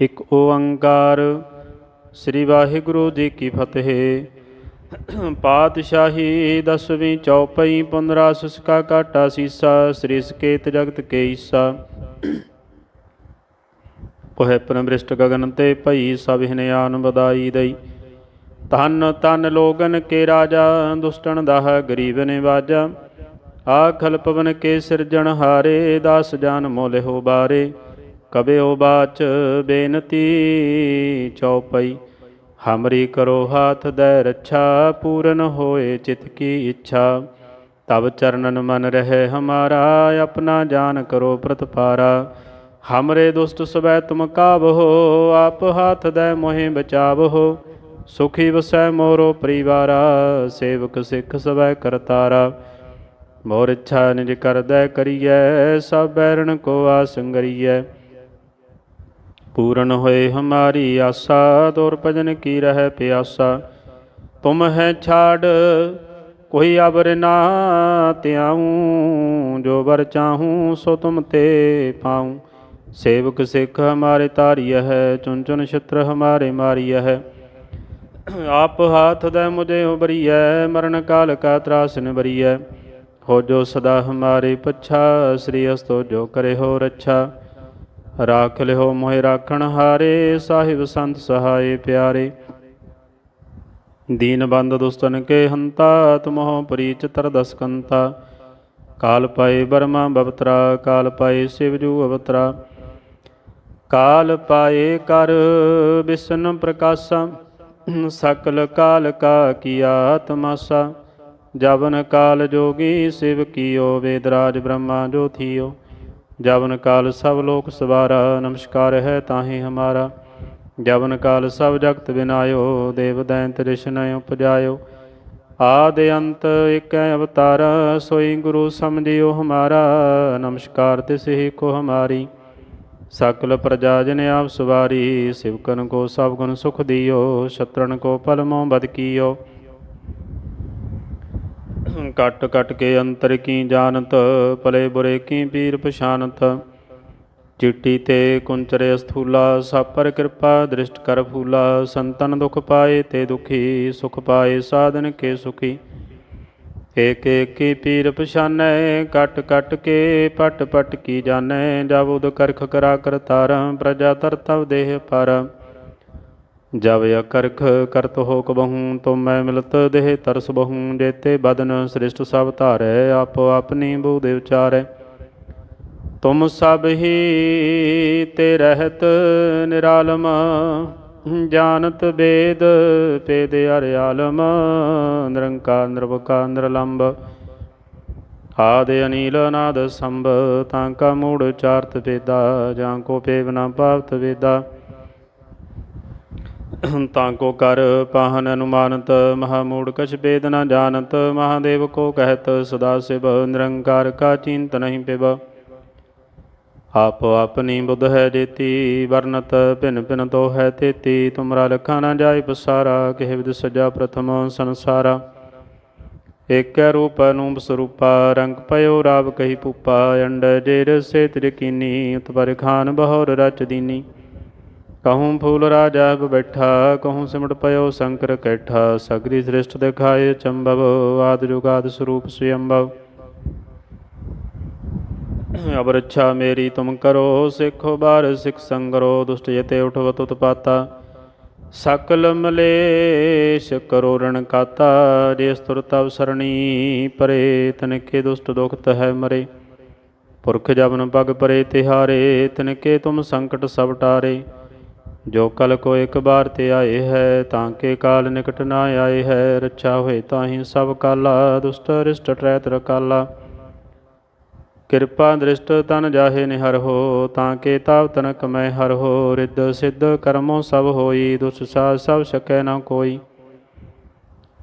ਇੱਕ ਓੰਕਾਰ। ਸ੍ਰੀ ਵਾਹਿਗੁਰੂ ਜੀ ਕੀ ਫਤਿਹ। ਪਾਤਸ਼ਾਹੀ ਦਸਵੀਂ ਚੌਪਈ ਪੁਨਰਾ ਸੁਸਕਾ ਕਾਟਾ ਸੀਸਾ, ਸ੍ਰੀ ਸਕੇਤ ਜਗਤ ਕੇ ਈਸਾ। ਕੋਹਿ ਪਰਮ੍ਰਿਸ਼ਟ ਗਗਨ ਤੇ ਭਈ ਸਭ ਹਿਨਿਆਨ ਬਦਾਈ ਦਈ। ਧੰਨ ਧੰਨ ਲੋਗਨ ਕੇ ਰਾਜਾ ਦੁਸ਼ਟਨ ਦਾਹ ਗਰੀਬ ਨੇ ਨਿਵਾਜਾ। ਆਖਲ ਪਵਨ ਕੇ ਸਿਰਜਣ ਹਾਰੇ, ਦਾਸ ਜਾਨ ਮੋਲੇ ਹੋ ਬਾਰੇ। ਕਬਿਓ ਬਾਚ ਬੇਨਤੀ ਚਉਪਈ, ਹਮਰੀ ਕਰੋ ਹਾਥ ਦੈ ਰੱਛਾ, ਪੂਰਨ ਹੋਏ ਚਿਤ ਕੀ ਇੱਛਾ। ਤਬ ਚਰਨਨ ਮਨ ਰਹੇ ਹਮਾਰਾ, ਆਪਣਾ ਜਾਨ ਕਰੋ ਪ੍ਰਤਪਾਰਾ। ਹਮਰੇ ਦੁਸ਼ਟ ਸਵੈ ਤੁਮ ਕਾਬਹੋ ਆਪ ਹਾਥ ਦੈ ਮੋਹਿ ਬਚਾਵਹੋ ਸੁਖੀ ਵਸੈ ਮੋਰੋ ਪਰਿਵਾਰਾ, ਸੇਵਕ ਸਿੱਖ ਸਵੈ ਕਰਤਾਰਾ। ਮੋਰ ਇੱਛਾ ਨਿਜ ਕਰਦੈ ਕਰੀਐ, ਸਭ ਬੈਰਣ ਕੋ ਆਸੰਗਰੀਐ ਪੂਰਨ ਹੋਏ ਹਮਾਰੀ ਆਸਾ, ਤੋਰ ਭਜਨ ਕੀ ਰਹਿ ਪਿਆਸਾ। ਤੁਮ ਹੈ ਛਾੜ, ਕੋਈ ਅਬਰ ਨਾ ਤਿਆਉ ਜੋ ਵਰ ਚਾਹੂੰ ਸੋ ਤੁਮ ਤੇ ਪਾਉ। ਸੇਵਕ ਸਿੱਖ ਹਮਾਰੇ ਤਾਰੀय ਹੈ ਚੁਨ ਚੁਨ ਛਤਰ ਹਮਾਰੇ ਮਾਰੀय ਹੈ। ਆਪ ਹਾਥ ਦੇ ਮੁਝੇ ਉਬਰੀਐ ਮਰਨ ਕਾਲ ਕਾ ਤਰਾਸ ਨਿਬਰੀਐ ਹੋ ਜੋ ਸਦਾ ਹਮਾਰੇ ਪੱਛਾ, ਸ੍ਰੀ ਅਸਤੋ ਜੋ ਕਰੇ ਹੋ ਰੱਛਾ। ਰਾਖ ਲਿਓ ਮੋਹਿ ਰਾਖਣ ਹਾਰੇ, ਸਾਹਿਬ ਸੰਤ ਸਹਾਏ ਪਿਆਰੇ। ਦੀਨ ਬੰਦ ਦੁਸਤਨ ਕੇ ਹੰਤਾ, ਤੁਮਹੁ ਪਰੀਚ ਤਰਦਸ ਦਸਕੰਤਾ। ਕਾਲ ਪਾਏ ਬਰਮਾ ਬਵਤਰਾ, ਕਾਲ ਪਾਏ ਸਿਵਜੂ ਅਵਤਰਾ। ਕਾਲ ਪਾਏ ਕਰ ਬਿਸ਼ਨ ਪ੍ਰਕਾਸ਼ਾ, ਸਕਲ ਕਾਲ ਕਾ ਕੀਆ ਤਮਾਸਾ ਜਵਨ ਕਾਲ ਜੋਗੀ ਸਿਵ ਕੀਓ ਵੇਦਰਾਜ ਬ੍ਰਹਮਾ ਜੋ ਥੀਓ। ਜਵਨ ਕਾਲ ਸਭ ਲੋਕ ਸਵਾਰਾ, ਨਮਸਕਾਰ ਹੈ ਤਾਹੀ ਹਮਾਰਾ। ਜਵਨ ਕਾਲ ਸਭ ਜਗਤ ਬਿਨਾਇਓ, ਦੇਵ ਦੈਂਤ ਰਿਸ਼ਨ ਉਪਜਾਇਓ। ਆਦ ਅੰਤ ਇਕੈ ਅਵਤਾਰ, ਸੋਈ ਗੁਰੂ ਸਮਝਿਓ ਹਮਾਰਾ। ਨਮਸਕਾਰ ਤਿਸ ਹੀ ਕੋ ਹਮਾਰੀ। ਸਕਲ ਪ੍ਰਜਾ ਜਨ ਆਪ ਸਵਾਰੀ ਸਿਵਕਨ ਕੋ ਸਭ ਗੁਣ ਸੁਖ ਦਿਓ ਸ਼ਤਰਨ ਕੋ ਪਲਮੋ ਬਦ ਕੀਓ। ਕਟ ਕਟ ਕੇ ਅੰਤਰ ਕੀ ਜਾਣਤ, ਭਲੇ ਬੁਰੇ ਕੀ ਪੀਰ ਪਛਾਨਤ? ਚਿੱਟੀ ਤੇ ਕੁੰਚਰੇ ਸਥੂਲਾ, ਸਾਪਰ ਕਿਰਪਾ ਦ੍ਰਿਸ਼ਟ ਕਰ ਫੂਲਾ, ਸੰਤਨ ਦੁਖ ਪਾਏ ਤੇ ਦੁਖੀ, ਸੁਖ ਪਾਏ ਸਾਧਨ ਕੇ ਸੁਖੀ। ਏਕ ਏਕ ਕੀ ਪੀਰ ਪਛਾਨੈ, ਕਟ ਕਟ ਕੇ ਪਟ ਪਟ ਕੀ ਜਾਣੈ ਜਬ ਉਦ ਕਰਖ ਕਰਾ ਕਰਤਾਰ ਪ੍ਰਜਾ ਤਰਤਵ ਦੇਹ ਪਰ। ਜਬ ਅਕਰਖ ਕਰਤ ਹੋ ਕਬਹੂ ਤੁਮ ਮੈਂ ਮਿਲਤ ਦੇਹ ਤਰਸ ਬਹੂ, ਜੇਤੇ ਬਦਨ ਸ੍ਰਿਸ਼ਟ ਸਭ ਧਾਰੈ, ਆਪੋ ਆਪਣੀ ਬੂ ਦੇ ਵਿਚਾਰੈ ਤੁਮ ਸਭ ਹੀ ਤੇ ਰਹਿਤ ਨਿਰਾਲਮ, ਜਾਣਤ ਬੇਦ ਪੇਦ ਅਰਿਆਲਮ ਨਿਰੰਕਾਰ ਨਿਰਵਕਾਰ ਨਿਰਲੰਬ। ਆਦ ਅਨੀਲ ਅਨਾਦ ਸੰਭ, ਤਾਂ ਕਾ ਮੂੜ ਚਾਰਤ ਵੇਦਾ, ਜਾਂ ਕੋ ਪੇਵ ਨਾ ਪਾਵਤ ਵੇਦਾ। ਤਾਂ ਕੋ ਕਰ ਪਾਹਨ ਅਨੁਮਾਨਤ, ਮਹਾ ਮੂੜ ਕਛ ਬੇਦ ਨ ਜਾਣਤ, ਮਹਾਦੇਵ ਕੋ ਕਹਿਤ, ਸਦਾ ਸਿਵ ਨਿਰੰਕਾਰ ਕਾ ਚਿੰਤ ਨਹੀਂ ਪਿਵ। ਆਪੋ ਆਪਣੀ ਬੁੱਧ ਹੈ ਜੇਤੀ ਵਰਨਤ ਭਿਨ ਭਿਨ ਤੋ ਹੈ ਤੇਤੀ, ਤੁਮਰਾ ਲਖਾ ਨ ਜਾਏ ਪਸਾਰਾ, ਕਿਹ ਵਿਦ ਸਜਾ ਪ੍ਰਥਮ ਸੰਸਾਰਾ। ਏਕੈ ਰੂਪ ਅਨੂਪ ਸਰੂਪਾ, ਰੰਗ ਪਇਓ ਰਾਵ ਕਹੀ ਪੂਪਾ, ਅੰਡ ਜੇਰ ਸੇ ਤਿਰਕੀਨੀ ਉਤਪਰ ਖਾਨ ਬਹੋਰ ਰਚ ਦੀਨੀ। ਕਹੂੰ ਫੂਲ ਰਾਜਾ ਬੈਠਾ, ਕਹੂੰ ਸਿਮਟ ਪਇਓ ਸ਼ੰਕਰ ਕੈਠਾ ਸਗਰੀ ਸ੍ਰਿਸ਼ਟ ਦਿਖਾਏ ਚੰਬਵ, ਆਦ ਜੁਗਾਦ ਸਰੂਪ ਸਯੰਭਵ ਅਬ ਰੱਛਾ ਮੇਰੀ ਤੁਮ ਕਰੋ, ਸਿੱਖੋ ਬਾਰ ਸਿੱਖ ਸੰਗਰੋ, ਦੁਸ਼ਟ ਜਤੇ ਉਠਵਤ ਉਤਪਾਤਾ ਸਕਲ ਮਲੇਸ਼ ਕਰੋ ਰਣ ਕਾਤਾ, ਜੇ ਸਤੁਰ ਤਵ ਸਰਣੀ ਪਰੇ ਤਨਕੇ ਦੁਸ਼ਟ ਦੁਖਤ ਹੈ ਮਰੇ। ਪੁਰਖ ਜਬਨ ਪਗ ਪਰੇ ਤਿਹਾਰੇ ਤਨਕੇ ਤੁਮ ਸੰਕਟ ਸਭ ਟਾਰੇ। ਜੋ ਕਲ ਕੋ ਇੱਕ ਬਾਰ ਤੇ ਆਏ ਹੈ, ਤਾਂ ਕੇ ਕਾਲ ਨਿਕਟ ਨਾ ਆਏ ਹੈ। ਰੱਛਾ ਹੋਏ ਤਾਹੀ ਸਭ ਕਾਲਾ, ਦੁਸ਼ਟ ਰਿਸ਼ਟ ਟ੍ਰੈਤ ਰਕਾਲਾ। ਕਿਰਪਾ ਦ੍ਰਿਸ਼ਟ ਤਨ ਜਾਹੇ ਨਿਹਰ ਹੋ, ਤਾਂ ਕੇ ਤਾਵ ਤਨਕ ਮੈਂ ਹਰ ਹੋ। ਰਿੱਧ ਸਿੱਧ ਕਰਮੋ ਸਭ ਹੋਈ, ਦੁਸ ਸਾਧ ਸਭ ਸਕੈ ਨਾ ਕੋਈ।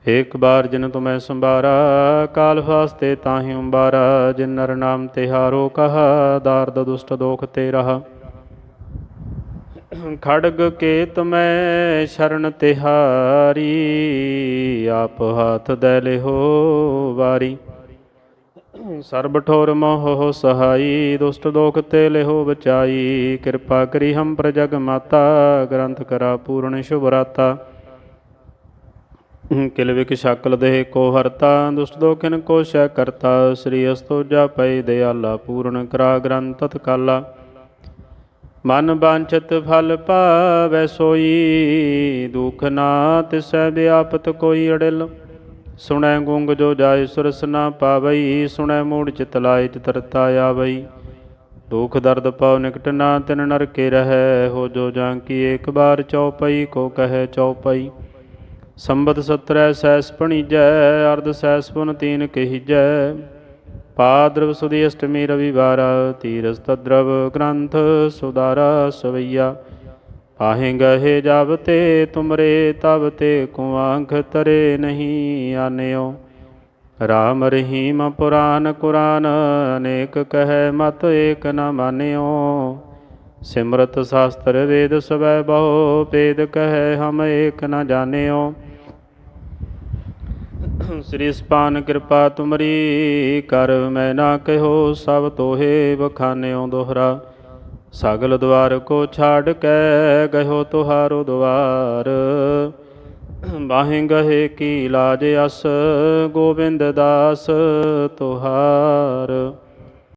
ਏਕ ਬਾਰ ਜਿਨ ਤੁਮੈ ਸੰਭਾਰਾ, ਕਾਲ ਫਾਸਤੇ ਤਾਹੀ ਉੰਬਾਰਾ। ਜਿਨ ਨਰ ਨਾਮ ਤਿਹਾਰੋ ਕਹਾ, ਦਾਰਦ ਦੁਸ਼ਟ ਦੋਖ ਤੇ ਰਹਾ। ਖੜਗ ਕੇਤ ਮੈਂ ਸ਼ਰਨ ਤਿਹਾਰੀ, ਆਪ ਹਾਥ ਦੇ ਲਿਹੋ ਵਾਰੀ। ਸਰਬ ਠੋਰ ਮੋਹ ਸਹਾਈ, ਦੁਸ਼ਟ ਦੋਖ ਤੇ ਲਿਹੋ ਬਚਾਈ। ਕਿਰਪਾ ਕਰੀ ਹਮ ਪ੍ਰਜਗ ਮਾਤਾ, ਗ੍ਰੰਥ ਕਰਾ ਪੂਰਨ ਸ਼ੁਭ ਰਾਤਾ। ਕਿਲ ਵਿਕ ਸ਼ਕਲ ਦੇਹ ਕੋ ਹਰਤਾ, ਦੁਸ਼ਟ ਦੋਖਿਨ ਕੋ ਸ਼ੈ ਕਰਤਾ। ਸ੍ਰੀ ਅਸਤੋਜਾ ਪਈ ਦਿਆਲਾ ਪੂਰਨ ਕਰਾ ਗ੍ਰੰਥ ਤਤਕਾਲਾ। ਮਨ ਬਾਂਛਤ ਫਲ ਪਾਵੈ ਸੋਈ, ਦੁਖ ਨਾ ਤਿਸੈ ਵਿਆਪਤ ਕੋਈ ਅੜਿਲ। ਸੁਣੈ ਗੁੰਗ ਜੋ ਜਾਏ ਸੁਰਸ ਨਾ ਪਾਵਈ, ਸੁਣੈ ਮੂੜ ਚਿਤ ਲਾਏ ਚਤਰਤਾ ਆਵਈ। ਦੁਖ ਦਰਦ ਪਾਉ ਨਿਕਟ ਨਾ ਤਿਨ ਨਰਕੇ ਰਹੈ, ਹੋ ਜੋ ਜਾਂ ਕੀ ਏਕ ਬਾਰ ਚਉਪਈ, ਕੋ ਕਹੈ ਚਉਪਈ। ਸੰਬਤ ਸਤਰੈ ਸੈਸ ਪਣੀਜੈ ਅਰਧ ਸੈਸ ਪੁਨ ਤੀਨ ਕਹੀਜੈ। ਪਾਦਰਵ ਸੁਦੀ ਅਸ਼ਟਮੀ ਰਵਿਵਾਰ ਤੀਰਸ ਤਦਰਵ ਗ੍ਰੰਥ ਸੁਦਾਰਾ ਸਵਈਆ ਪਾਹੇ ਗਹੇ ਜਬ ਤੇ ਤੁਮਰੇ ਤਬ ਤੇ ਕੁਆਂਖ ਤਰੇ ਨਹੀਂ ਆਨਿਓ ਰਾਮ ਰਹੀਮ ਪੁਰਾਨ ਕੁਰਾਨ ਅਨੇਕ ਕਹੈ ਮਤ ਏਕ ਨ ਮਾਨਿਓ ਸਿਮਰਤ ਸ਼ਾਸਤਰ ਵੇਦ ਸਵੈ ਬਹੁ ਭੇਦ ਕਹੈ ਹਮ ਏਕ ਨ ਜਾਣਿਓ ਸ੍ਰੀ ਸਪਾਨ ਕਿਰਪਾ ਤੁਮਰੀ, ਕਰ ਮੈਂ ਨਾ ਕਹਿਓ ਸਭ ਤੋਹੇ ਬਖਾਨਿਓ ਦੋਹਰਾ। ਸਗਲ ਦਵਾਰ ਕੋ ਛਾੜ ਕੇ ਗਇਓ ਤੁਹਾਰੋ ਦਵਾਰ। ਬਾਹੇ ਗਹੇ ਕੀ ਲਾਜ ਅਸ, ਗੋਬਿੰਦ ਦਾਸ ਤੁਹਾਰ।